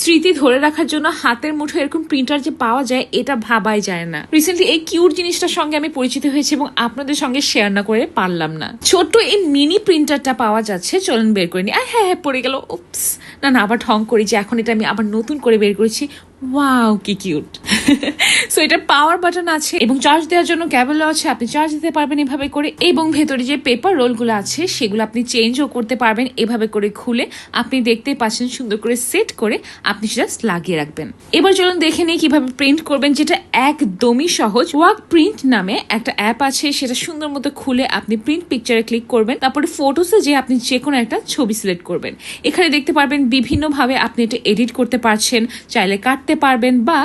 স্মৃতি ধরে রাখার জন্য হাতের মুঠো এরকম প্রিন্টার যে পাওয়া যায়, এটা ভাবাই যায় না। রিসেন্টলি এই কিউট জিনিসটার সঙ্গে আমি পরিচিত হয়েছি এবং আপনাদের সঙ্গে শেয়ার না করে পারলাম না। ছোট্ট এই মিনি প্রিন্টারটা পাওয়া যাচ্ছে, চলুন বের করে নিই। আর হ্যাঁ হ্যাঁ পড়ে গেল। উপস না না, আবার ঠং করি যে এখন এটা আমি আবার নতুন করে বের করেছি। ওয়াও কি কিউট সো এটা পাওয়ার বাটন আছে এবং চার্জ দেওয়ার জন্য ক্যাবেলও আছে। আপনি চার্জ দিতে পারবেন এভাবে করে এবং ভেতরে যে পেপার রোলগুলো আছে, সেগুলো আপনি চেঞ্জও করতে পারবেন এভাবে করে খুলে। আপনি দেখতেই পাচ্ছেন সুন্দর করে সেট করে আপনি জাস্ট লাগিয়ে রাখবেন। এবার চলুন দেখে নিই কীভাবে প্রিন্ট করবেন, যেটা একদমই সহজ। ওয়ার্ক প্রিন্ট নামে একটা অ্যাপ আছে, সেটা সুন্দর মতো খুলে আপনি প্রিন্ট পিকচারে ক্লিক করবেন। তারপরে ফটোসে যে আপনি যে কোনো একটা ছবি সিলেক্ট করবেন। এখানে দেখতে পারবেন, বিভিন্নভাবে আপনি এটা এডিট করতে পারছেন, চাইলে কাটতে পারবেন বা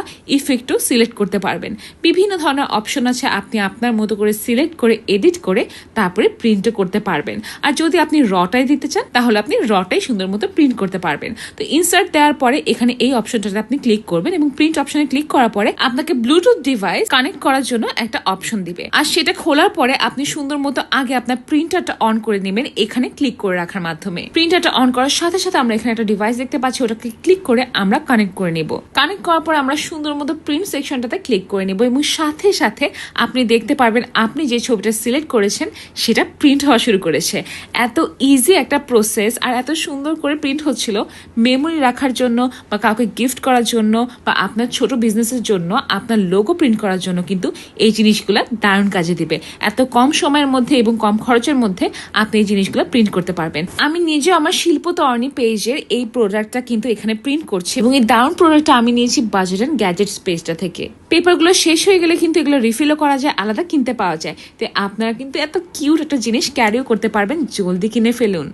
ইফেক্টও সিলেক্ট করতে পারবেন। বিভিন্ন ধরনের অপশন আছে, আপনি আপনার মতো করে সিলেক্ট করে, এডিট করে তারপরে প্রিন্টও করতে পারবেন। আর যদি আপনি রটাই দিতে চান, তাহলে আপনি রটাই সুন্দর মতো প্রিন্ট করতে পারবেন। তো ইনসার্ট দেওয়ার পরে এখানে এই অপশনটাতে আপনি ক্লিক করবেন এবং প্রিন্ট অপশনে ক্লিক করার পরে আপনাকে ব্লুটুথ ডিভাইস কানেক্ট করার জন্য একটা অপশন দিবে। আর সেটা খোলার পরে আপনি সুন্দর মতো আগে আপনার প্রিন্টারটা অন করে নেবেন, এখানে ক্লিক করে রাখার মাধ্যমে। প্রিন্টারটা অন করার সাথে সাথে আমরা এখানে একটা ডিভাইস দেখতে পাচ্ছি, ওটাকে ক্লিক করে আমরা কানেক্ট করে নেব। কানেক্ট করার পর আমরা সুন্দর মতো প্রিন্ট সেকশনটাতে ক্লিক করে নেব এবং সাথে সাথে আপনি দেখতে পারবেন আপনি যে ছবিটা সিলেক্ট করেছেন সেটা প্রিন্ট হওয়া শুরু করেছে। এত ইজি একটা প্রসেস আর এত সুন্দর করে প্রিন্ট হচ্ছিল মেমোরি রাখার জন্য বা কাউকে গিফট করার জন্য বা আপনার ছোট বিজনেসের জন্য, আপনার লোগো প্রিন্ট করার জন্য কিন্তু এই জিনিসগুলো দারুণ কাজে দিবে। এত কম সময়ের মধ্যে এবং কম খরচের মধ্যে আপনি এই জিনিসগুলো প্রিন্ট করতে পারবেন। আমি নিজে আমার শিল্প তরণী পেজের এই প্রোডাক্টটা কিন্তু এখানে প্রিন্ট করছি এবং এই দারুণ প্রোডাক্টটা আমি নিয়েছি বাজেট অ্যান্ড গ্যাজেট পেজটা থেকে। পেপারগুলো শেষ হয়ে গেলে কিন্তু এগুলো রিফিলও করা যায়, আলাদা কিনতে পাওয়া যায়। তো আপনারা কিন্তু এত কিউট একটা জিনিস ক্যারিও করতে পারবেন, জলদি কিনে ফেলুন।